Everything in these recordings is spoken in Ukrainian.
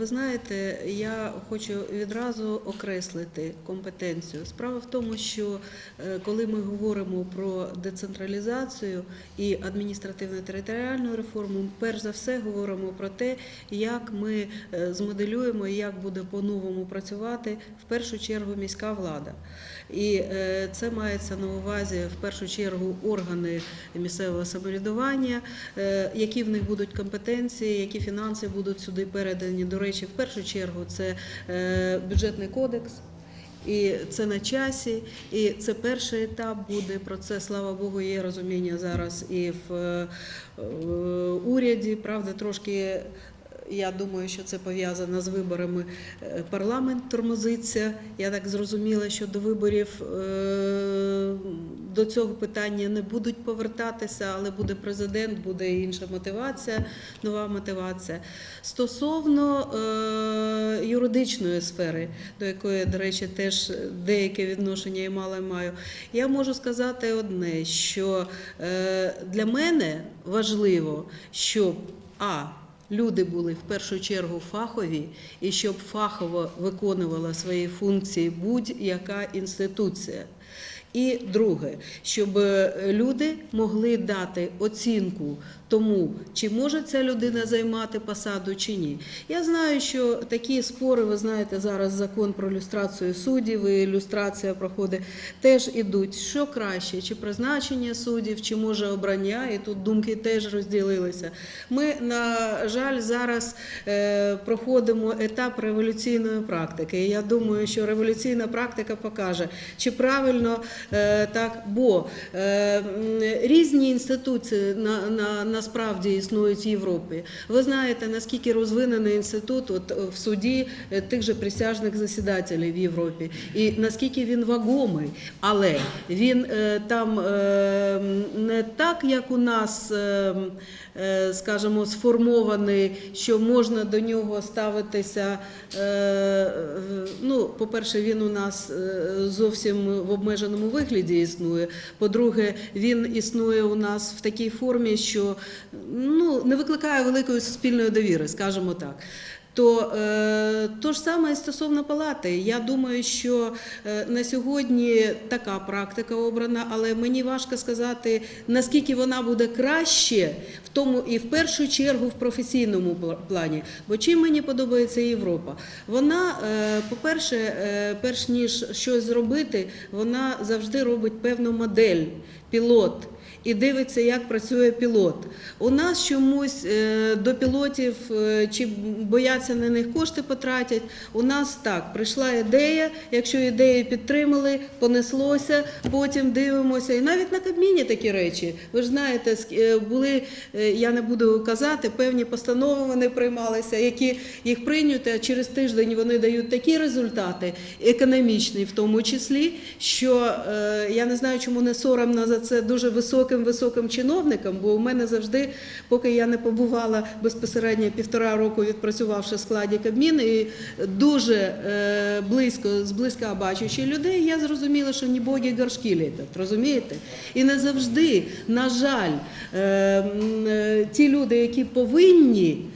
Ви знаєте, я хочу відразу окреслити компетенцію. Справа в тому, що е, коли ми говоримо про децентралізацію і адміністративно-територіальну реформу, перш за все говоримо про те, як ми е, змоделюємо і як буде по-новому працювати в першу чергу міська влада. І е, це мається на увазі в першу чергу органи місцевого самоврядування, е, які в них будуть компетенції, які фінанси будуть сюди передані. До речі, в першу чергу це е, бюджетний кодекс. І це на часі, і це перший етап буде про це. Слава Богу, є розуміння зараз і в уряді. Правда, трошки я думаю, що це пов'язано з виборами. Е, Парламент тормозиться. Я так зрозуміла, що до виборів е, до цього питання не будуть повертатися, але буде президент, буде інша мотивація, нова мотивація. Стосовно е, юридичної сфери, до якої, до речі, теж деяке відношення і мало маю, я можу сказати одне, що для мене важливо, щоб а люди були в першу чергу фахові, і щоб фахово виконувала свої функції будь-яка інституція. І друге, щоб е, люди могли дати оцінку тому, чи може ця людина займати посаду чи ні. Я знаю, що такі спори, ви знаєте, зараз закон про люстрацію суддів і люстрація проходить, теж ідуть. Що краще, чи призначення суддів, чи може обрання, і тут думки теж розділилися. Ми, на жаль, зараз е, проходимо етап революційної практики. І я думаю, що революційна практика покаже, чи правильно е, так, бо е, різні інституції на, на, насправді існують в Європі. Ви знаєте, наскільки розвинений інститут от, в суді е, тих же присяжних засідателів в Європі, і наскільки він вагомий, але він е, там е, не так, як у нас. е, е, скажімо, сформований, що можна до нього ставитися. е, е, Ну, по-перше, він у нас е, зовсім в обмеженому вигляді існує. По-друге, він існує у нас в такій формі, що ну, не викликає великої суспільної довіри, скажімо так. То е, то ж саме і стосовно палати. Я думаю, що е, на сьогодні така практика обрана, але мені важко сказати, наскільки вона буде краще в тому і в першу чергу в професійному плані. Бо чим мені подобається Європа? Вона, е, по-перше, перш ніж щось зробити, вона завжди робить певну модель, пілот і дивиться, як працює пілот. У нас чомусь е, до пілотів е, чи бояться на них кошти потратять. У нас так прийшла ідея. Якщо ідею підтримали, понеслося, потім дивимося. І навіть на Кабміні такі речі. Ви ж знаєте, е, були я не буду казати, певні постанови вони приймалися, які їх прийняті, а через тиждень вони дають такі результати, економічні в тому числі, що я не знаю, чому не соромно за це дуже високим високим чиновникам, бо у мене завжди, поки я не побувала безпосередньо півтора року відпрацювавши в складі Кабміну, і дуже е, близько, зблизька бачучи людей, я зрозуміла, що ні боги горшки літать, розумієте? І не завжди, на жаль, е, е, ті люди, які повинні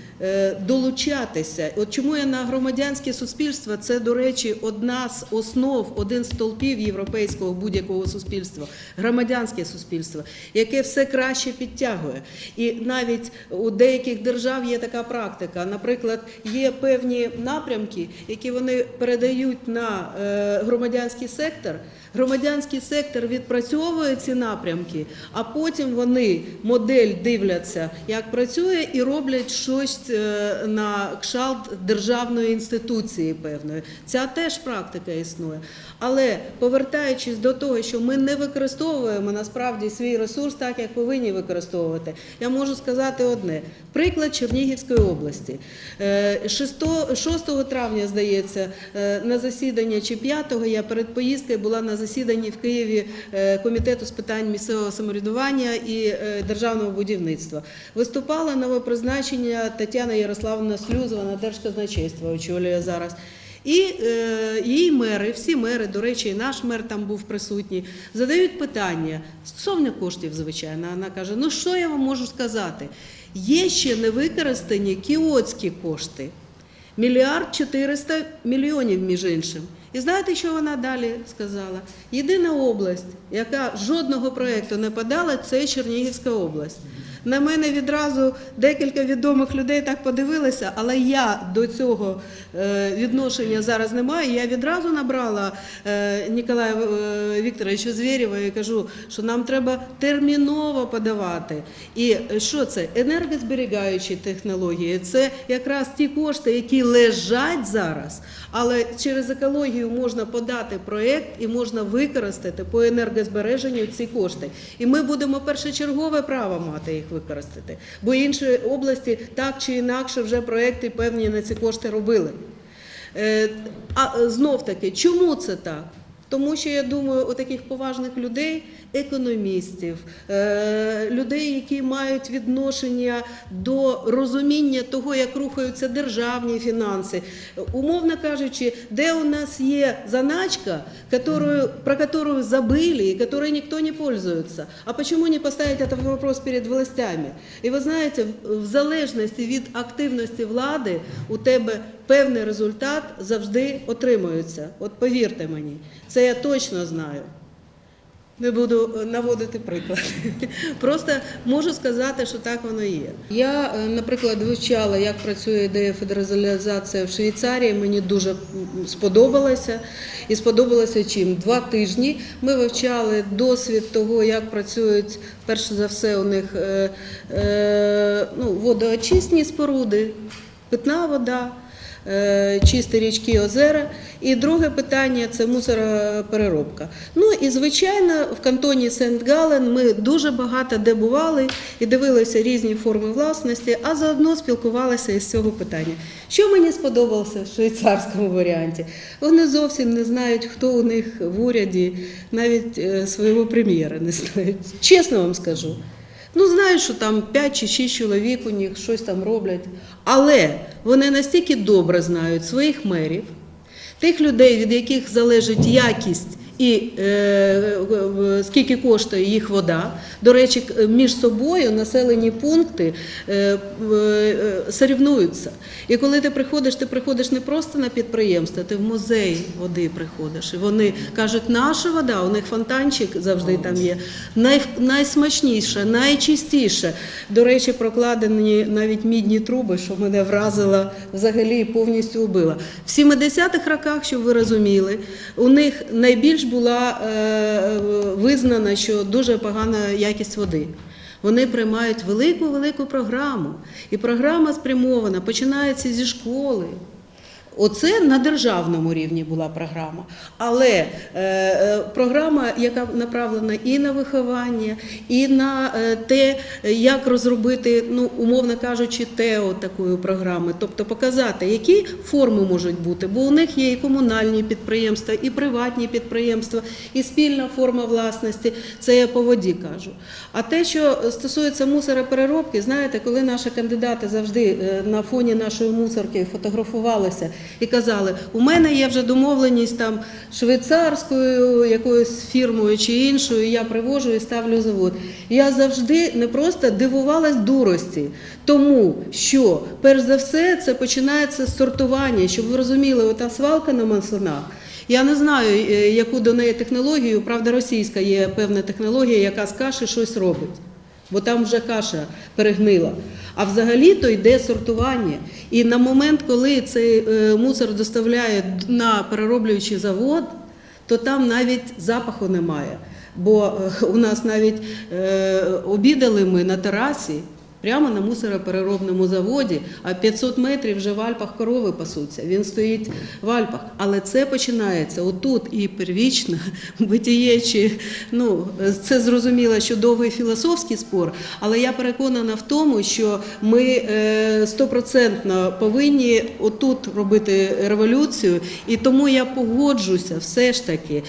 долучатися. От чому я на громадянське суспільство, це, до речі, одна з основ, один з столпів європейського будь-якого суспільства, громадянське суспільство, яке все краще підтягує. І навіть у деяких держав є така практика. Наприклад, є певні напрямки, які вони передають на е, громадянський сектор. Громадянський сектор відпрацьовує ці напрямки, а потім вони модель дивляться, як працює, і роблять щось е, на кшалт державної інституції певної. Ця теж практика існує. Але повертаючись до того, що ми не використовуємо насправді свій ресурс так, як повинні використовувати, я можу сказати одне: приклад Чернігівської області. Е, 6, 6 травня, здається, е, на засідання чи 5-го я перед поїздкою була на засіданні в Києві е, комітету з питань місцевого самоврядування і е, державного будівництва. Виступала новопризначення Тетяна Ярославовна Слюзова на держказначейство очолює зараз. І е, її мери, всі мери, до речі, і наш мер там був присутній, задають питання стосовно коштів, звичайно. Вона каже: ну що я вам можу сказати? Є ще не використані кіотські кошти. Мільярд 400 мільйонів, між іншим. І знаєте, що вона далі сказала? Єдина область, яка жодного проєкту не подала, це Чернігівська область. На мене відразу декілька відомих людей так подивилися, але я до цього е, відношення зараз не маю. Я відразу набрала е, Ніколая е, Вікторовича Звєрєва і кажу, що нам треба терміново подавати. І що це? Енергозберігаючі технології. Це якраз ті кошти, які лежать зараз, але через екологію можна подати проєкт і можна використати по енергозбереженню ці кошти. І ми будемо першочергове право мати їх використати. Бо інші області так чи інакше вже проекти певні на ці кошти робили. Е, А знов таки, чому це так? Тому що я думаю, у таких поважних людей, економістів, е, людей, які мають відношення до розуміння того, як рухаються державні фінанси, умовно кажучи, де у нас є заначка, которую, про которую забыли и которой никто не пользуется. А почему не поставить этот вопрос перед властями? І ви знаєте, в залежності від активності влади у тебе певний результат завжди отримується. От повірте мені, це я точно знаю. Не буду е, наводити приклад. Просто можу сказати, що так воно є. Я, е, наприклад, вивчала, як працює ідея федералізації в Швейцарії. Мені дуже сподобалося. І сподобалося чим? Два тижні ми вивчали досвід того, як працюють, перш за все, у них е, ну, водоочисні споруди, питна вода. Е, Чисті річки, озера. І друге питання це мусоропереробка. Ну і звичайно, в кантоні Сент-Гален ми дуже багато де бували і дивилися різні форми власності, а заодно спілкувалися із цього питання. Що мені сподобалося в швейцарському варіанті? Вони зовсім не знають, хто у них в уряді, навіть е, свого прем'єра не знають. Чесно вам скажу. Ну, знають, що там 5 чи 6 чоловік у них щось там роблять. Але вони настільки добре знають своїх мерів, тих людей, від яких залежить якість і е, скільки коштує їх вода. До речі, між собою населені пункти е, е, сорівнуються. І коли ти приходиш, ти приходиш не просто на підприємство, ти в музей води приходиш. І вони кажуть, наша вода, у них фонтанчик завжди там є. Най, найсмачніша, найчистіша. До речі, прокладені навіть мідні труби, що мене вразило взагалі повністю убило. В 70-х роках, щоб ви розуміли, у них найбільш була е, визнана, що дуже погана якість води. Вони приймають велику велику програму, і програма спрямована, починається зі школи. Оце на державному рівні була програма. Але е, е, програма, яка направлена і на виховання, і на е, те, як розробити, ну умовно кажучи, ТЕО такої програми, тобто показати, які форми можуть бути, бо у них є і комунальні підприємства, і приватні підприємства, і спільна форма власності. Це я по воді кажу. А те, що стосується мусоропереробки, знаєте, коли наші кандидати завжди е, на фоні нашої мусорки фотографувалися і казали, у мене є вже домовленість там швейцарською якоюсь фірмою чи іншою, я привожу і ставлю завод. Я завжди не просто дивувалась дурості, тому що перш за все це починається з сортування, щоб ви розуміли, ота свалка на маслинах. Я не знаю, е, яку до неї технологію, правда, російська є певна технологія, яка з каші щось робить, бо там вже каша перегнила. А взагалі то йде сортування. І на момент, коли цей е, мусор доставляють на перероблюючий завод, то там навіть запаху немає. Бо е, у нас навіть е, обідали ми на терасі. Прямо на мусоропереробному заводі, а 500 метрів вже в Альпах корови пасуться. Він стоїть в Альпах. Але це починається отут і первічно битіє, чи ну це зрозуміло, що довгий філософський спор. Але я переконана в тому, що ми е, стопроцентно повинні отут робити революцію, і тому я погоджуся все ж таки.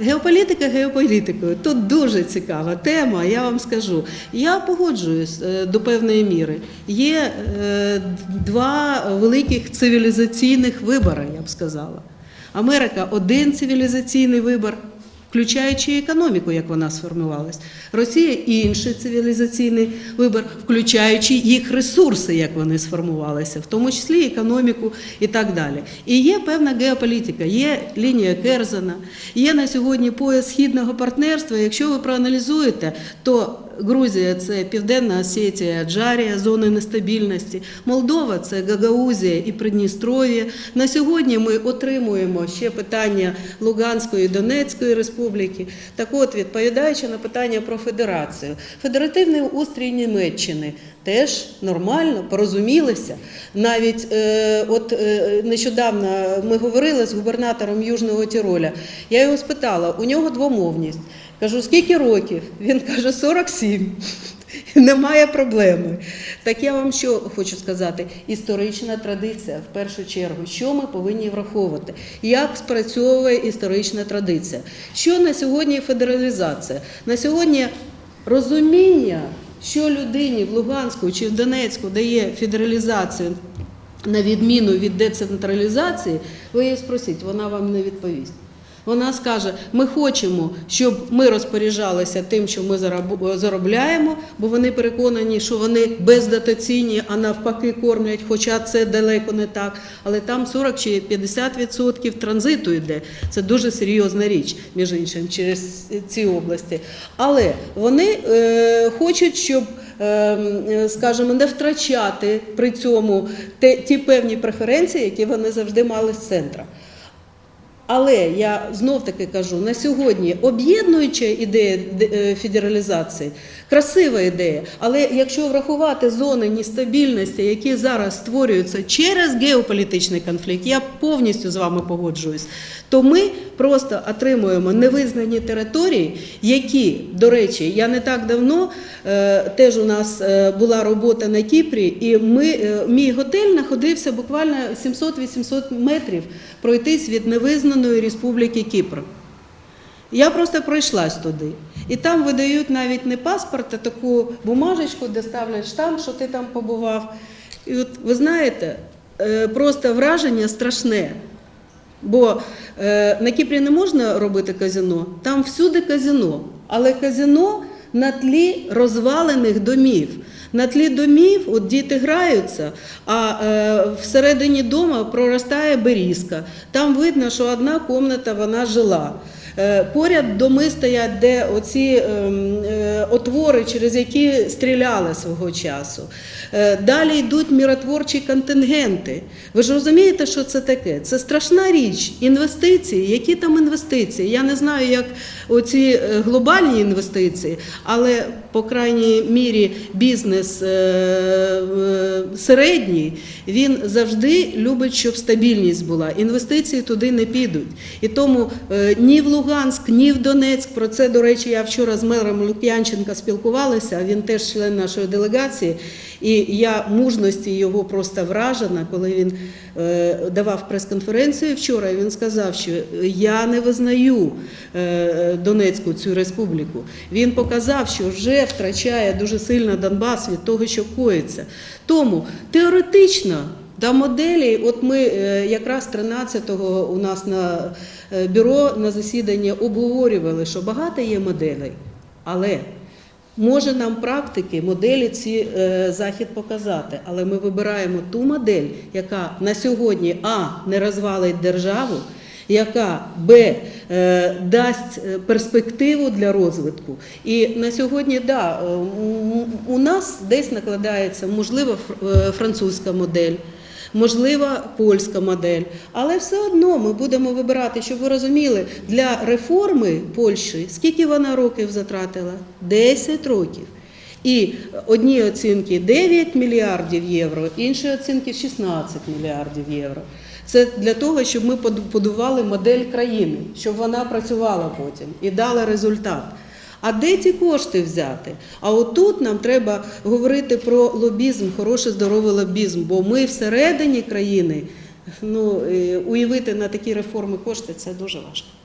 Геополітика геополітикою. Тут дуже цікава тема, я вам скажу. Я погоджуюсь е, до певної міри. Є е, два великих цивілізаційних вибори, я б сказала. Америка один цивілізаційний вибор, включаючи економіку, як вона сформувалась. Росія інший цивілізаційний вибір, включаючи їх ресурси, як вони сформувалися, в тому числі економіку і так далі. І є певна геополітика, є лінія Керзана, є на сьогодні пояс східного партнерства. Якщо ви проаналізуєте, то Грузія це Південна Осетія, Джарія, зони нестабільності. Молдова це Гагаузія і Придністров'я. На сьогодні ми отримуємо ще питання Луганської і Донецької республіки. Так от, відповідаючи на питання про федерацію, федеративний устрій Німеччини теж нормально порозумілися. Навіть е, от е, нещодавно ми говорили з губернатором Южного Тіроля. Я його спитала, у нього двомовність. Кажу, скільки років? Він каже, 47. Немає проблеми. Так я вам що хочу сказати? Історична традиція в першу чергу. Що ми повинні враховувати? Як спрацьовує історична традиція? Що на сьогодні федералізація? На сьогодні розуміння, що людині в Луганську чи в Донецьку дає федералізацію на відміну від децентралізації, ви її спросіть, вона вам не відповість. Вона скаже: ми хочемо, щоб ми розпоряджалися тим, що ми заробляємо, бо вони переконані, що вони бездотаційні, а навпаки кормлять, хоча це далеко не так. Але там 40 чи 50% транзиту йде. Це дуже серйозна річ, між іншим, через ці області. Але вони е, хочуть, щоб. е, Скажімо, не втрачати при цьому ті певні преференції, які вони завжди мали з центра. Але я знов таки кажу: на сьогодні об'єднуюча ідея е, федералізації, красива ідея. Але якщо врахувати зони нестабільності, які зараз створюються через геополітичний конфлікт, я повністю з вами погоджуюсь, то ми просто отримуємо невизнані території, які, до речі, я не так давно е, теж у нас е, була робота на Кіпрі, і ми, е, мій готель знаходився буквально 700-800 метрів пройтись від невизнаної республіки Кіпр. Я просто пройшлась туди. І там видають навіть не паспорт, а таку бумажечку, де ставлять штамп, що ти там побував. І от ви знаєте, е, просто враження страшне. Бо е, на Кіпрі не можна робити казино, там всюди казино, але казино на тлі розвалених домів. На тлі домів от діти граються, а е, всередині дома проростає берізка. Там видно, що одна кімната вона жила. Е, Поряд доми стоять, де оці ем, е, отвори, через які стріляли свого часу. Е, Далі йдуть міротворчі контингенти. Ви ж розумієте, що це таке? Це страшна річ. Інвестиції. Які там інвестиції? Я не знаю, як оці глобальні інвестиції, але по крайній мірі бізнес середній, він завжди любить, щоб стабільність була. Інвестиції туди не підуть. І тому ні в Луганськ, ні в Донецьк. Про це, до речі, я вчора з мером Лук'янченка спілкувалася. Він теж член нашої делегації. І я мужності його просто вражена, коли він е, давав прес-конференцію вчора. Він сказав, що я не визнаю е, Донецьку цю республіку. Він показав, що вже втрачає дуже сильно Донбас від того, що коїться. Тому теоретично. До моделі, от ми е, якраз 13-го у нас на е, бюро на засіданні обговорювали, що багато є моделей, але може нам практики моделі ці е, захід показати. Але ми вибираємо ту модель, яка на сьогодні а не розвалить державу, яка б дасть перспективу для розвитку. І на сьогодні, да, у нас десь накладається можливо французька модель. Можлива польська модель, але все одно ми будемо вибирати, щоб ви розуміли, для реформи Польщі скільки вона років затратила? 10 років. І одні оцінки 9 мільярдів євро, інші оцінки 16 мільярдів євро. Це для того, щоб ми подували модель країни, щоб вона працювала потім і дала результат. А де ці кошти взяти? А отут нам треба говорити про лобізм, хороший здоровий лобізм, бо ми всередині країни ну, уявити на такі реформи кошти це дуже важко.